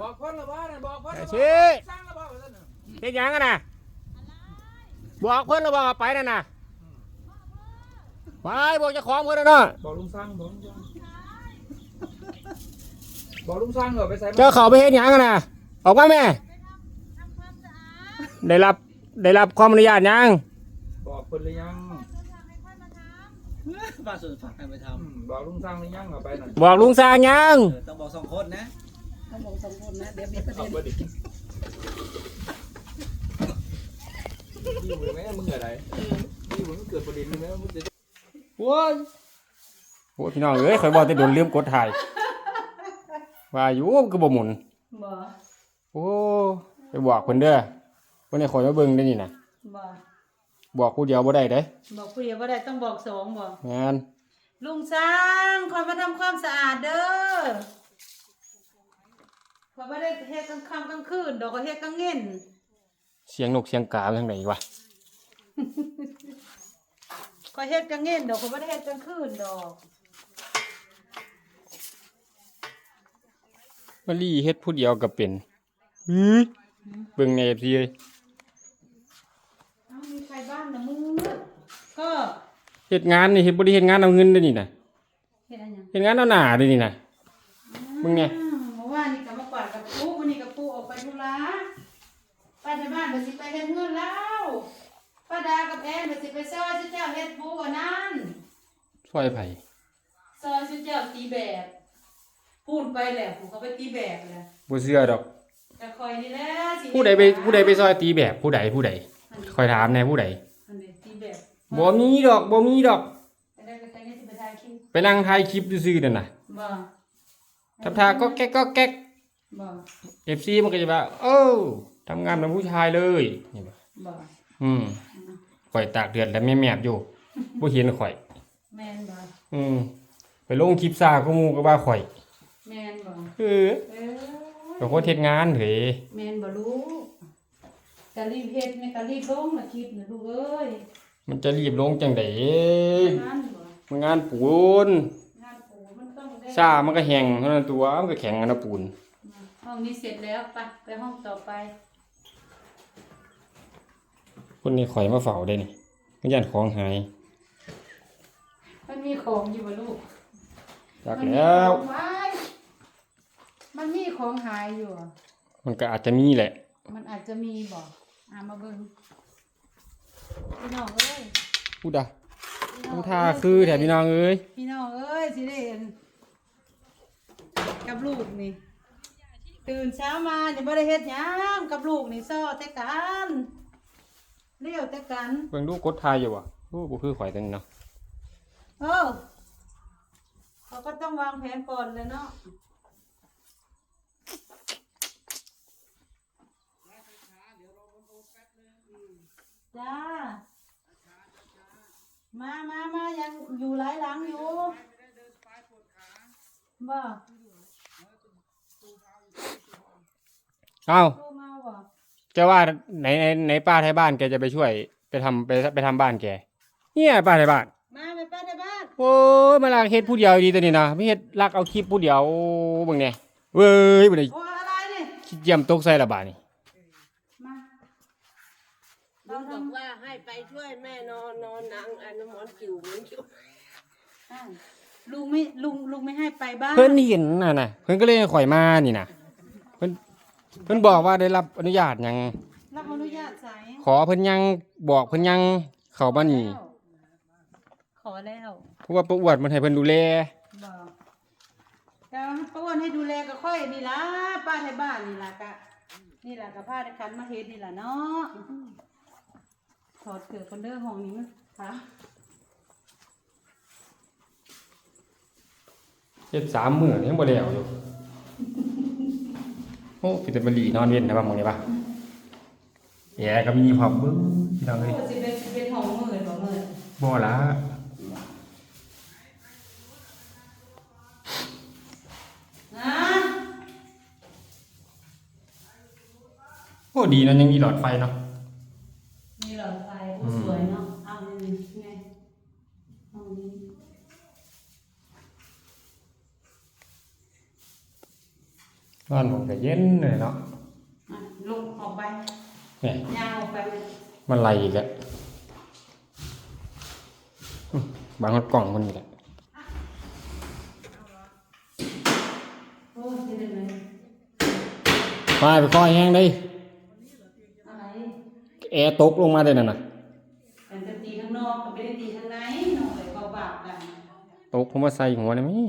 บอกคนละบ้านน่ะบอกคนละไอ้บ้านชี้สร้างละบ้านว่าซั่นน่ะเฮ็ดหยังกันน่ะบอกเพิ่นแล้วบอกว่าไปนั่นน่ะไปบอกเจ้าของเพิ่นน่ะเนาะบอกลุงสร้างบอกลุงสร้างบอกลุงสร้างเหรอไปใส่เจ้าเขาไปเฮ็ดหยังกันน่ะออกมาแม่ ทำความสะอาดได้รับได้รับความอนุญาตยังบอกคนหรือยังจะทำให้ค่อยมาทำบ้านส่วนฝากให้ไปทอืมบอกลุงสร้างหรือยังเหรอไปน่ะบอกลุงสร้างยังำเออต้องบอกสองคนนะ เขาบอกสองคนนะเดี๋ยวมีประเอาเด็นไปดิอยู่ไหมมึงอะไรอยู่มึงเกิดประเด็นไหมมึงจะโอ้ยโอ้ยพี่น้องเอ้ยข่อยบอกแต่โดนลืมกดถ่ายว่าอยู่มันก็บ่หมุนบ่โอ้ไปบอกเพิ่นเด้อเพิ่นให้ข่อยมาเบิ่งได้นี่น่ะบ่บอกผู้เดียวบ่ได้เด้บอกผู้เดียวว่าได้ต้องบอกสองบ่งานลุงช้างคอยมาทำความสะอาดเด้อ คอยไม่ได้เฮ็ดกลางค่ำกลางคืนดอกก็เฮ็ดกลางเงินเสียงนกเสียงกาทางไหนวะคอยเฮ็ดกลางเงินดอกคอยไม่ได้เฮ็ดกลางคืนดอกมาลี่เฮ็ดผู้เดียวก็เป็นอื้อเบิ่งใน FC เอ้ยเอ้ามีใครบ้านนะมืดก็เฮ็ดงานนี่เฮ็ดบ่ได้เฮ็ดงานเอาเงินเด้อนี่น่ะเฮ็ดอะไรยังเฮ็ดงานเอาหน้าเด้อนี่น่ะมึงไงอ้าวเมื่อวานนี่ก็มา กวาดกับปูวันนี้กับปูออกไปธุระป้าในบ้านเดี๋ยวสิไปเฮ็ดเงินแล้วป้าดากับแอนเดี๋ยวสิไปซอยชื่อเจ้าเฮ็ดปูอันนั้นช่วยไผซอยชื่อเจ้าตีแบบพูดไปแหละผมเขาไปตีแบบเลยบ่เชื่อดอกแต่คอยนี่แหละสิผู้ใดไปผู้ใดไปซอยตีแบบผู้ใดผู้ใดคอยถามแหน่ผู้ใดอันนี้ตีแบบบ่มีดอกบ่มีดอก ไปได้ไปได้สิไปถ่ายคลิปไปนั่งถ่ายคลิปซื่อๆนั่นน่ะบ่ ทำท่าก็แก๊กก็แก๊ก บ่ FC มันก็จะว่าโอ้ทำงานเป็นผู้ชายเลยนี่บ่บ่อืมข่อยตากเดือดแล้วแม่ๆอยู่บ่เห็นข่อย แม่นบ่อืมไปลงคลิปซ่าก็หมู่ก็ว่าข่อย แม่นบ่เออเออก็คนเฮ็ดงานเถอะแม่นบ่ลูกกะรีบเฮ็ดแม่กะรีบลงนะคลิปนะลูกเอ้ยมันจะรีบลงจังได๋งานบ่มันงานปูนงานปูมันต้องได้ซ่ามันก็แห้งเท่านั้นตัวมันก็แข็งกันนะปูนห้ องนี้เสร็จแล้วไปไปห้องต่อไป คนนี้ข่อยมาเฝ้าได้นี่มันย่านของหายมันมีของอยู่บ่ลูกจักมันมีแล้วของไว้มันมีของหายอยู่อะมันก็อาจจะมีแหละ มันอาจจะมีบ่อ่ามาเบิ่งพี่น้องเอ้ยพูดอะพี่น้องทำท่าคือแถบพี่น้องเอ้ยพี่น้องเอ้ยสิได้เห็นกับลูกนี่ ตื่นเช้ามาจะบ่ได้เฮ็ดหยังกับลูกนี่ซ้อแต่กันเลี้ยวแต่กัน เบิ่งดูกดทายอยู่ว่ะโอ้บ่คือข่อยจังเนาะเออเขาก็ต้องวางแผนก่อนเลยเนาะจ้า มามามายังอยู่หลายหลังอยู่บ่ เอ้าโทรมาบ่จะว่าไหนไหนไหนป้าไทยบ้านแกจะไปช่วยไปทำไปไปทำบ้านแก เนี่ยป้าไทยบ้าน มาไปป้าในบ้านโอ้ยมาลากเฮ็ดผู้เดียวดีตัวนี้นะไม่เฮ็ดลักเอาคลิปผู้เดียวเบิ่งเนี่ยเว้ยบ่ได้โอ้อะไรนี่คิดเยี่ยมตกใส่ละบาดนี่มา ลุเรางบทอกว่าให้ไปช่วยแม่นอนนอนนางอันน้ำมอนจิ๋วเหมือนจิ๋วำอ้าวลุงไม่ลุงลุงไม่ให้ไปบ้านเพิ่นเห็นน่ะนะเพิ่นก็เลยให้ข่อยมานี่นะเพิ่น เพิ่นบอกว่าได้รับอนุญาตหยังรับอนุญาตใส่ขอเพิ่นยังบอกเพิ่นยังเข้ามานี่ขอแล้วเพราะว่าประอวดมันให้เพิ่นดูแลบอกแต่ว่าป้าอ้วนให้ดูแลก็ค่อยนี่ล่ะป้าในบ้านนี่ล่ะกะนี่ล่ะกะผ้าในคันมาเฮ็ดนี่ล่ะเนาะถอดเกือบคนเด้อห้องนี้มันค่ะเฮ็ดสามมื้อยังบ่แล้วอยู่โอ้พี่แต่บรีนอนเว้นนะว่าหมื้นี้ป่ะแย่ก็มีพร้อมเบิ่งพี่น้องเอ้ยโอ้สิเป็นสิเป็นห้องมืดบ่มืดบ่ละนะโอ้ดีนะยังมีหลอดไฟเนาะมีหลอดไฟอืโอ้มสวยเนาะเอานี่ไงห้องนี้ พ นอนผมก็เย็นเลยเนาะอะลุกออกไปเนี่ยยางออกไปมันไหลอีกแล้วอื้อบางคนกล่องมันอีกแล้วโอ้ยเดี๋ยวเลยมาไปคอยแห้งได้อะไรแอร์ตกลงมาได้นั่นน่ะแต่จะตีข้างนอกก็ไม่ได้ตีข้างในหน่อยเบาๆกันตกผมมาใส่หัวนะมี่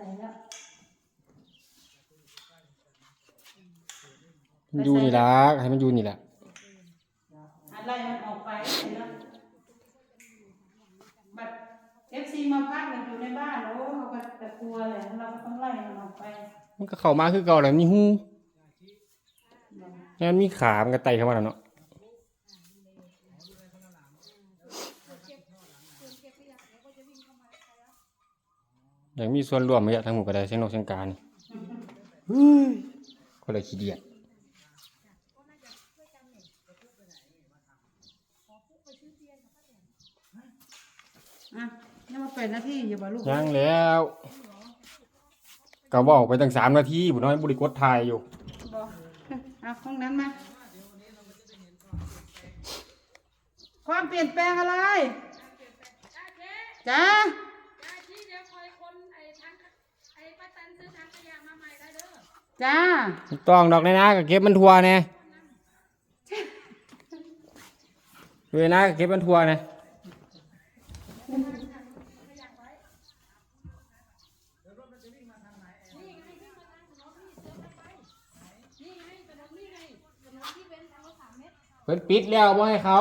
ส่แล้วมันอยู่นี่ละให้มันอยู่นี่แหละอะไรมันออกไปเนาะบัดเอฟซีมาพักเนี่ยอยู่ในบ้านโอ้เขาก็จะกลัวเลยเราก็ต้องไล่มันออกไป มันก็เข้ามาคือเก่าแหละมีหูงั้นมีขามันก็ไต่เข้ามาแล้วเนาะ อยากมีส่วนร่วมไหมอะทั้งหมดก็ได้เสียงนกเสียงกานี่เฮ้ยคนละขี้เดียดอะนี่มาเป็นหน้าที่อย่าบอกลูกยังแล้วก็บอกไปตั้งสามนาทีบุน้อยบริกดทายอยู่บอกเอาห้องนั้นมา ความเปลี่ยนแปลงอะไรจ้า ยายที่เดี๋ยวคอยคนไอ้ทั้งไอ้ป้าตันซื้อถังขยะมาใหม่ได้เด้อจ้าต้องดอกเลยนะก็เก็บมันทัวเนี่ยเวยนะก็เก็บมันทัวเนี่ยเป็นทางรถสามเมตรเพิ่นปิดแล้วบ่ให้เขา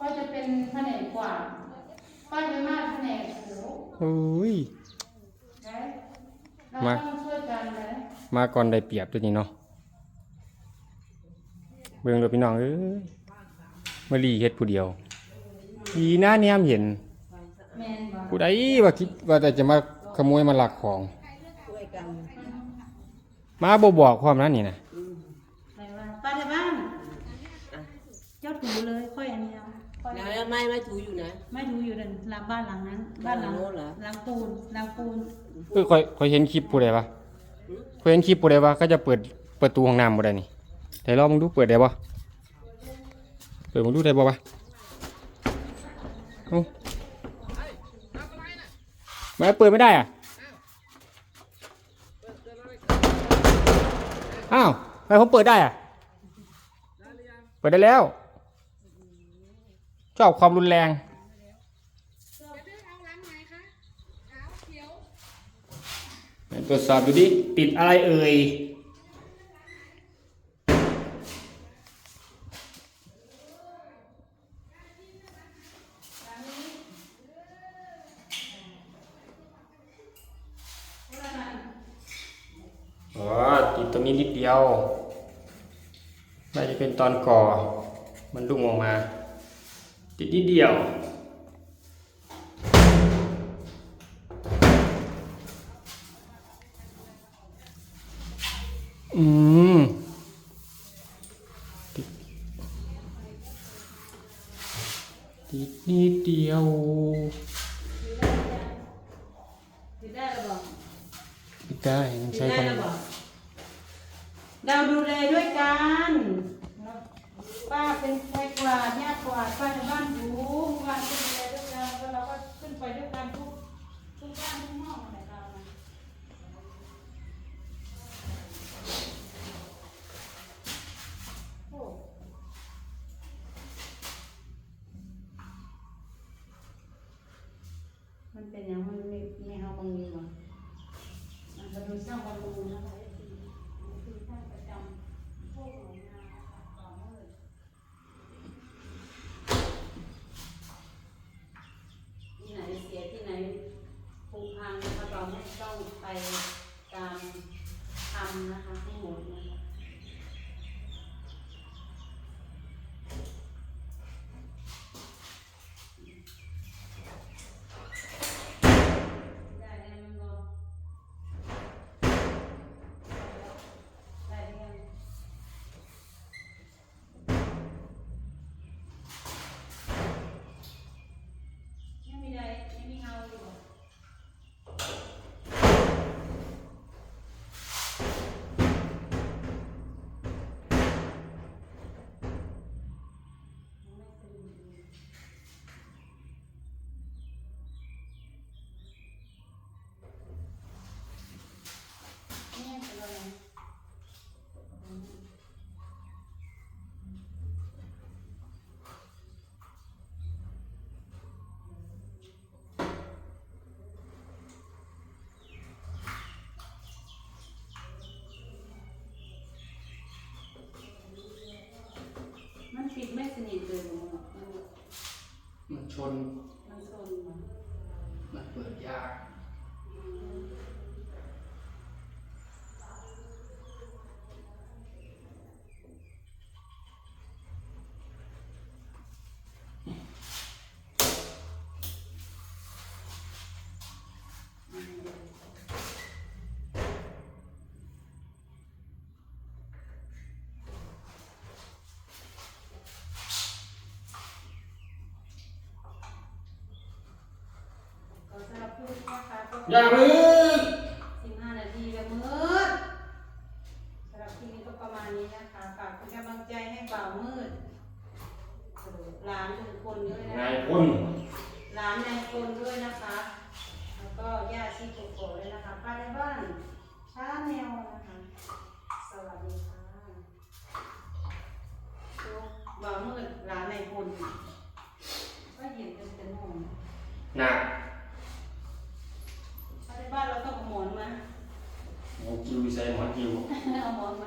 ก็จะ เป็นแผนกกวาดป้าจะมาแผนกโหโอ้ย ได้เรามา ต้องช่วยกันเลยมาก่อนได้เปรียบตัวนี้เนาะเบิ่งเดูพี่น้องเอ้ยมาลีเฮ็ดผู้เดียวดีนะเนี่ยเห็น แมนบอกผู้ใดว่าคิดว่าแต่จะมาขโมยมาลักของ ช่วยกันมาบ่บอกความนั้นนี่นะ ไหนว่าป้าที่บ้านเจ้าถูเลยค่อยอัน เดียวค่อยแล้วไม่ไม่ถูอยู่ไหนไม่ถูอยู่ในหลังบ้านหลังนั้น บ้านหลังหลังโน้นเหรอ หลังปูนหลังปูนเอ้ยค่อยค่อยเห็นคลิปผู้ใดวะค่อยเห็นคลิปผู้ใดวะก็จะเปิดประตูห้องน้ำบ่ได้นี่แต่รอบมึงดูเปิดได้บ่เปิดมึงดูได้บ่วะเอ้าทำไมเปิดไม่ได้อะอ้าวทำไมผมเปิดได้อะ เปิดได้แล้ว ชอบความรุนแรง ตรวจสอบดูดิ ติดอะไรเอ่ย อ๋อ ติดตรงนี้นิดเดียว น่าจะเป็นตอนก่อ มันลุ่งออกมา ติดนิดเดียวอืมติดติดนิดเดียว ติดได้หรือเปล่า ติดได้ต้อง ติด ใช้ ได้ ความ หรือเปล่าเราดูแลด้วยกัน ป้าเป็นใครกวาดญาติกวาดป้าในบ้านรู้บ้านก็ดูแลด้วยกันแล้วเราก็ขึ้นไปด้วยกันทุกทุกบ้านทุกห้องอะไรเรา Jordan Já 那个模糊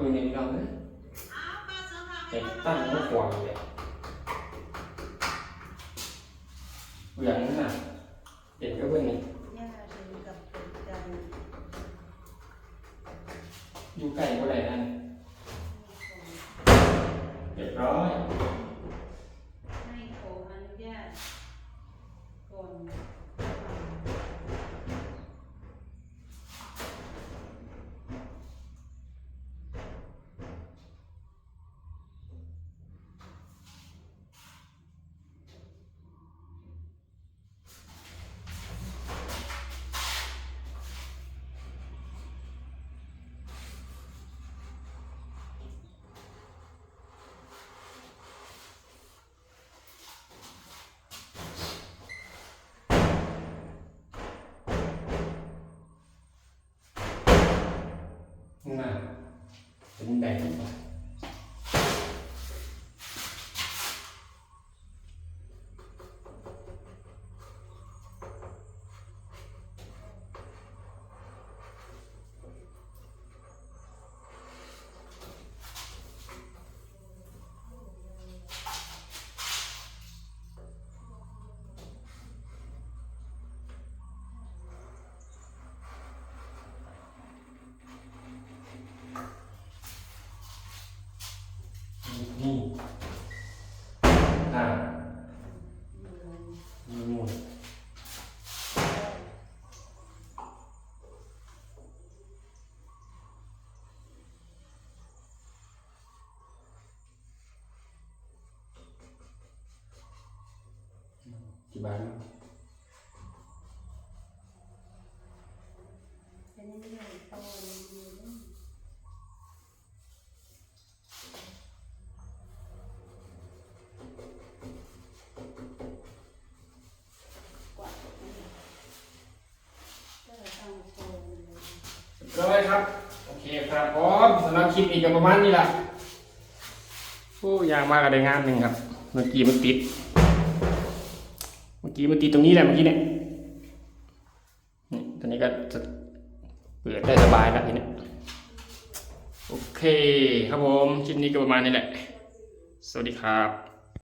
10년이라네? 일단 이거 좋아하는데 왜 안나? 얘기해보니 nhu cầu của đại anh Nein. ทนะเป็นยังไงโตมียครับ โอเคครับพร้อมสำหรับคลิปนี้ก็ประมาณนี้ละผู้ยากมาก็ไดงานหนึ่งครับ เมื่อกี้มันติด ตีมาตีตรงนี้แหละเมื่อกี้เนี่ยตอนนี้ก็จะเปิดได้สบายแล้วทีนี้โอเคครับผมชิ้นนี้ก็ประมาณนี้แหละ สวัสดีครับ